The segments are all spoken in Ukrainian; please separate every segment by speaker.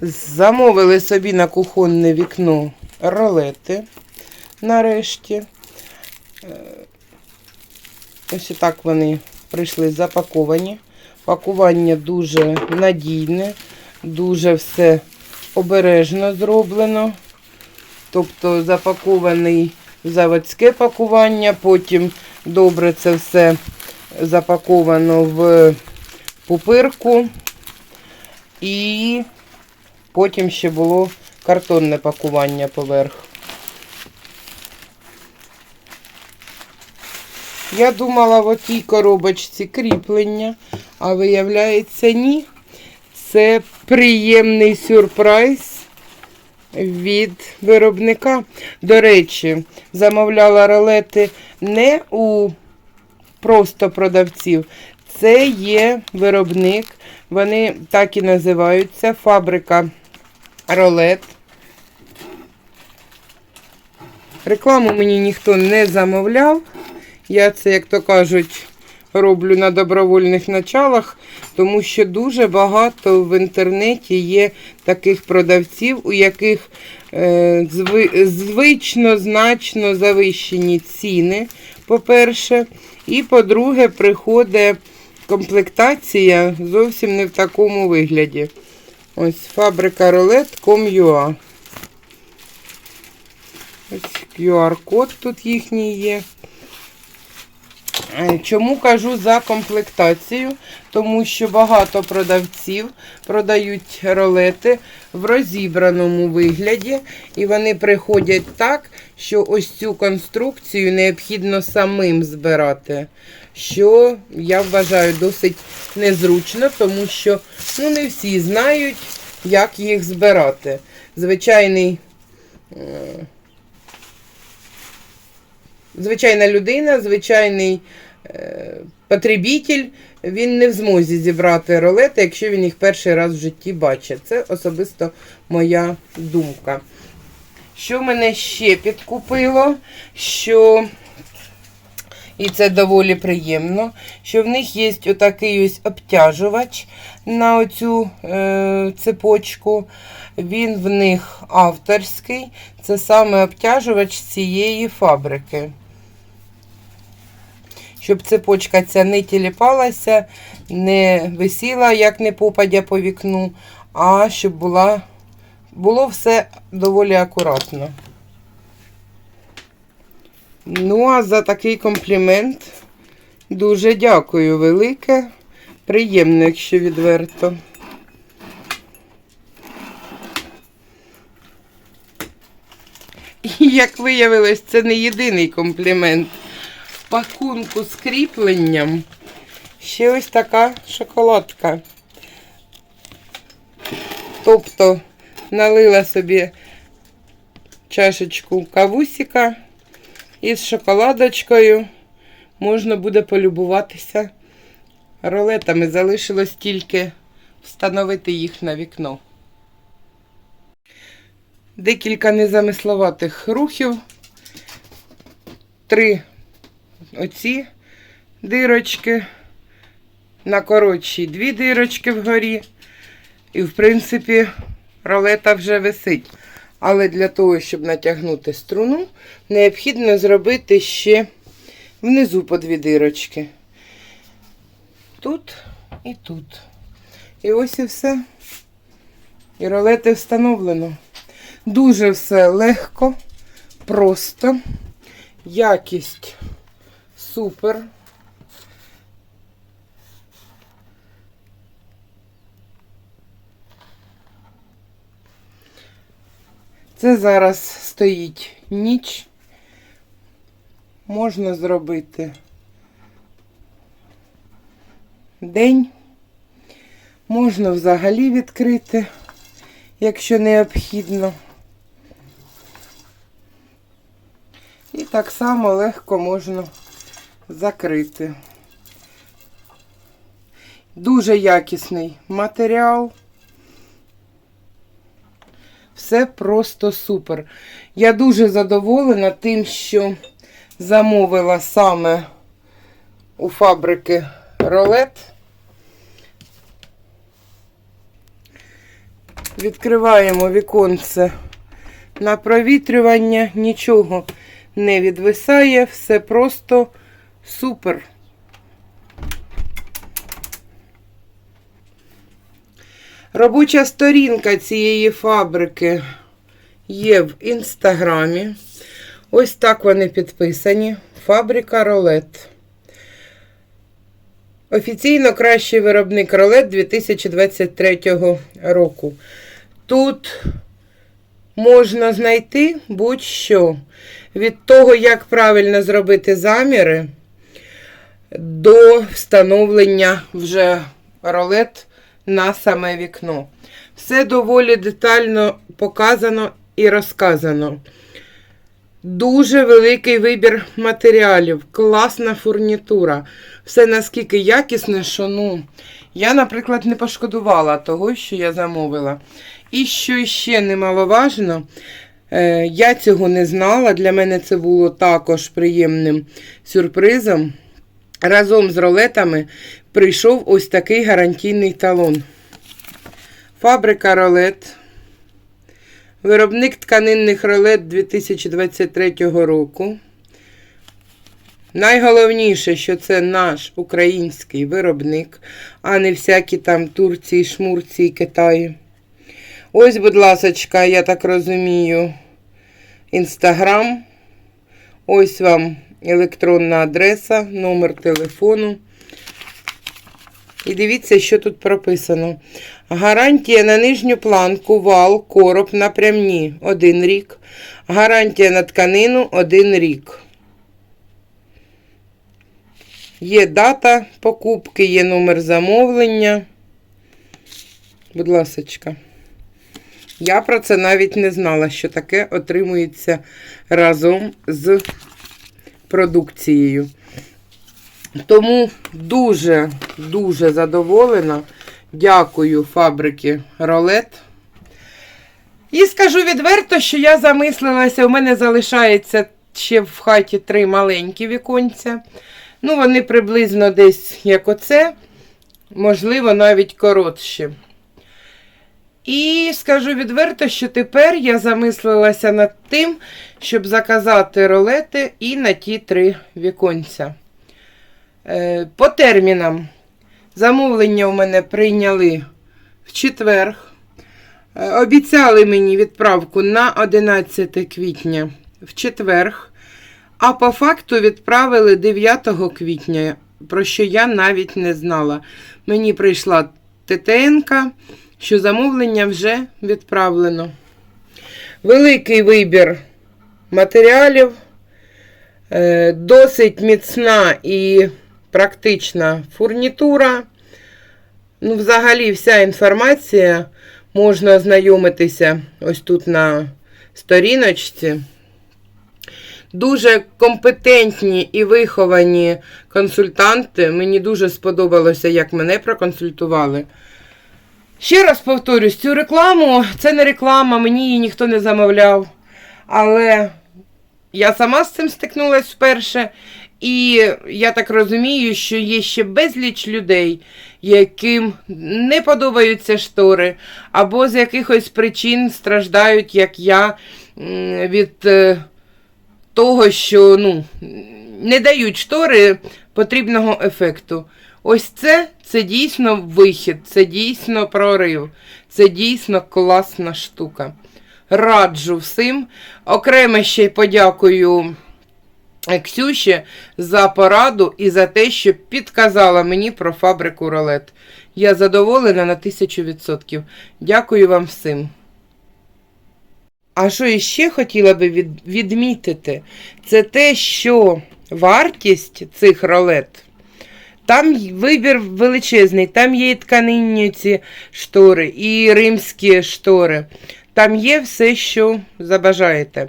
Speaker 1: Замовили собі на кухонне вікно ролети нарешті. Е, Ось і так вони прийшли запаковані. Пакування дуже надійне, дуже все обережно зроблено. Тобто запакований заводське пакування, потім добре це все запаковано в пупирку. І потім ще було картонне пакування поверх. Я думала в отій коробочці кріплення, а виявляється, ні. Це приємний сюрприз від виробника. До речі, замовляла ролети не у просто продавців. Це є виробник. Вони так і називаються. Фабрика ролет. Рекламу мені ніхто не замовляв. Я це, як то кажуть, роблю на добровольних началах, тому що дуже багато в інтернеті є таких продавців, у яких е, звично, значно завищені ціни, по-перше. І, по-друге, приходить комплектація зовсім не в такому вигляді. Ось фабрика ролет.com.ua. Ось QR-код тут їхній є. Е, Чому кажу за комплектацію? Тому що багато продавців продають ролети в розібраному вигляді, і вони приходять так, що ось цю конструкцію необхідно самим збирати. Що я вважаю досить незручно, тому що ну, не всі знають, як їх збирати. Звичайний. Звичайна людина, звичайний е, потребитель, він не в змозі зібрати ролети, якщо він їх перший раз в житті бачить. Це особисто моя думка. Що мене ще підкупило, що, і це доволі приємно, що в них є отакий ось обтяжувач на оцю е, цепочку. Він в них авторський. Це саме обтяжувач цієї фабрики. Щоб цепочка ця не тіліпалася, не висіла, як не попадя по вікну, а щоб була, було все доволі акуратно. Ну, а за такий комплімент дуже дякую велике. Приємно, якщо відверто. І як виявилось, це не єдиний комплімент. Пакунку з кріпленням ще ось така шоколадка. Тобто налила собі чашечку кавусіка і з шоколадочкою можна буде полюбуватися ролетами. Залишилось тільки встановити їх на вікно. Декілька незамисловатих рухів. Три оці дирочки. На коротшій дві дирочки вгорі. І, в принципі, ролета вже висить. Але для того, щоб натягнути струну, необхідно зробити ще внизу по дві дирочки. Тут і тут. І ось і все. І ролети встановлено. Дуже все легко, просто, якість супер. Це зараз стоїть ніч. Можна зробити день. Можна взагалі відкрити, якщо необхідно. І так само легко можна закрити. Дуже якісний матеріал. Все просто супер. Я дуже задоволена тим, що замовила саме у фабрики ролет. Відкриваємо віконце на провітрювання, нічого не відвисає, все просто супер. Робоча сторінка цієї фабрики є в інстаграмі. Ось так вони підписані. Фабрика ролет. Офіційно кращий виробник ролет 2023 року. Тут можна знайти будь-що. Від того, як правильно зробити заміри, до встановлення вже ролет на саме вікно. Все доволі детально показано і розказано. Дуже великий вибір матеріалів, класна фурнітура. Все наскільки якісне, що ну, я, наприклад, не пошкодувала того, що я замовила. І що ще немаловажно, е, я цього не знала. Для мене це було також приємним сюрпризом. Разом з ролетами прийшов ось такий гарантійний талон. Фабрика ролет. Виробник тканинних ролет 2023 року. Найголовніше, що це наш український виробник, а не всякі там Турції, Шмурції, Китаї. Ось, будь ласочка, я так розумію, інстаграм. Ось вам електронна адреса, номер телефону. І дивіться, що тут прописано. Гарантія на нижню планку, вал, короб напрямні 1 рік. Гарантія на тканину 1 рік. Є дата покупки, є номер замовлення. Будь ласочка. Я про це навіть не знала, що таке отримується разом з продукцією. Тому дуже-дуже задоволена. Дякую фабрики Ролет. І скажу відверто, що я замислилася, у мене залишається ще в хаті три маленькі віконця. Ну, вони приблизно десь як оце, можливо, навіть коротші. І скажу відверто, що тепер я замислилася над тим, щоб заказати ролети і на ті три віконця. Е, По термінам. Замовлення у мене прийняли в четвер. Е, Обіцяли мені відправку на 11 квітня в четверг. А по факту відправили 9 квітня, про що я навіть не знала. Мені прийшла ТТНК, що замовлення вже відправлено. Великий вибір матеріалів, е, досить міцна і практична фурнітура. Ну, взагалі, вся інформація можна ознайомитися ось тут на сторіночці. Дуже компетентні і виховані консультанти. Мені дуже сподобалося, як мене проконсультували. Ще раз повторюсь, цю рекламу це не реклама, мені її ніхто не замовляв. Але я сама з цим стикнулася вперше. І я так розумію, що є ще безліч людей, яким не подобаються штори, або з якихось причин страждають, як я, від е, того, що ну, не дають штори потрібного ефекту. Ось це, це дійсно вихід, це дійсно прорив, це дійсно класна штука. Раджу всім. Окремо ще й подякую Ксюші за пораду і за те, що підказала мені про фабрику ролет. Я задоволена на тисячу відсотків. Дякую вам всім. А що іще хотіла би від, відмітити, це те, що вартість цих ролет, там вибір величезний, там є і тканинні ці штори, і римські штори. Там є все, що забажаєте.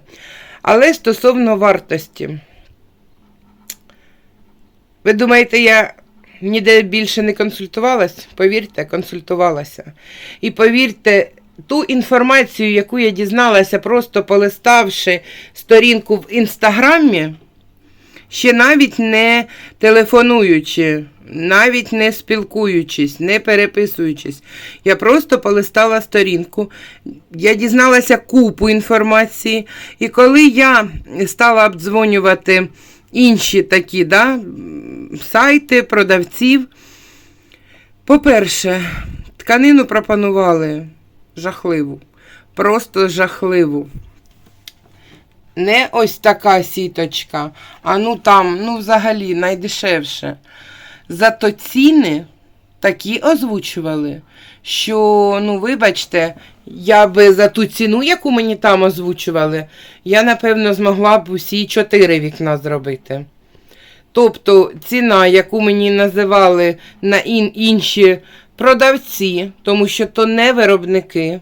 Speaker 1: Але стосовно вартості. Ви думаєте, я ніде більше не консультувалась? Повірте, консультувалася. І повірте, ту інформацію, яку я дізналася, просто полиставши сторінку в інстаграмі, ще навіть не телефонуючи, навіть не спілкуючись, не переписуючись. Я просто полистала сторінку, я дізналася купу інформації, і коли я стала обдзвонювати інші такі да, сайти, продавців, по-перше, тканину пропонували жахливу, просто жахливу. Не ось така сіточка, а ну там, ну взагалі найдешевше. Зато ціни такі озвучували, що, ну, вибачте, я би за ту ціну, яку мені там озвучували, я, напевно, змогла б усі чотири вікна зробити. Тобто ціна, яку мені називали на ін- інші продавці, тому що то не виробники,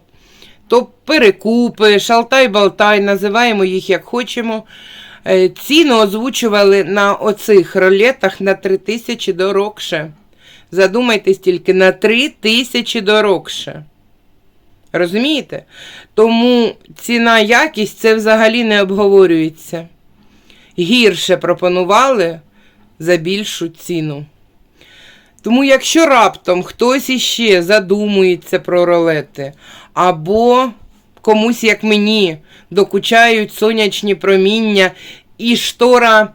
Speaker 1: то перекупи, шалтай-балтай, називаємо їх як хочемо. Е, Ціну озвучували на оцих ролетах на 3 тисячі дорогше. Задумайтесь тільки на 3 тисячі дорогше. Розумієте? Тому ціна якість це взагалі не обговорюється. Гірше пропонували за більшу ціну. Тому, якщо раптом хтось іще задумується про ролети, або комусь, як мені, докучають сонячні проміння, і штора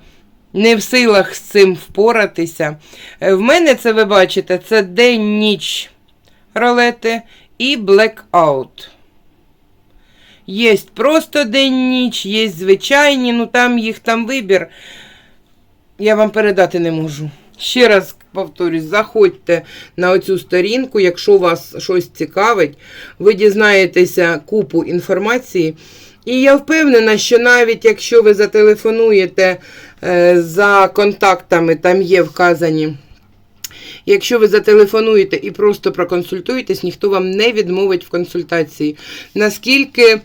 Speaker 1: не в силах з цим впоратися. е, В мене це ви бачите, це день-ніч ролети і блекаут. Є просто день-ніч, є звичайні, ну там їх там вибір. Я вам передати не можу. Ще раз повторюсь, заходьте на оцю сторінку, якщо вас щось цікавить, ви дізнаєтеся купу інформації. І я впевнена, що навіть якщо ви зателефонуєте е, за контактами, там є вказані. Якщо ви зателефонуєте і просто проконсультуєтесь, ніхто вам не відмовить в консультації. Наскільки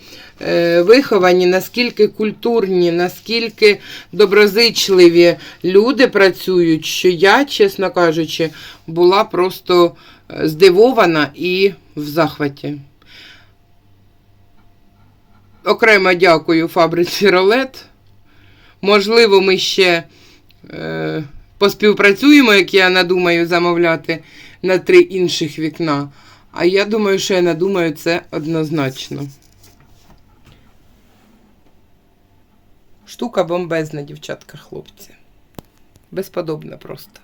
Speaker 1: виховані, наскільки культурні, наскільки доброзичливі люди працюють, що я, чесно кажучи, була просто е, здивована і в захваті. Окремо дякую фабриці Ролет. Можливо, ми ще. Е, поспівпрацюємо, як я надумаю замовляти на три інших вікна. А я думаю, що я надумаю це однозначно. Штука бомбезна, дівчатка, хлопці. Безподобна просто.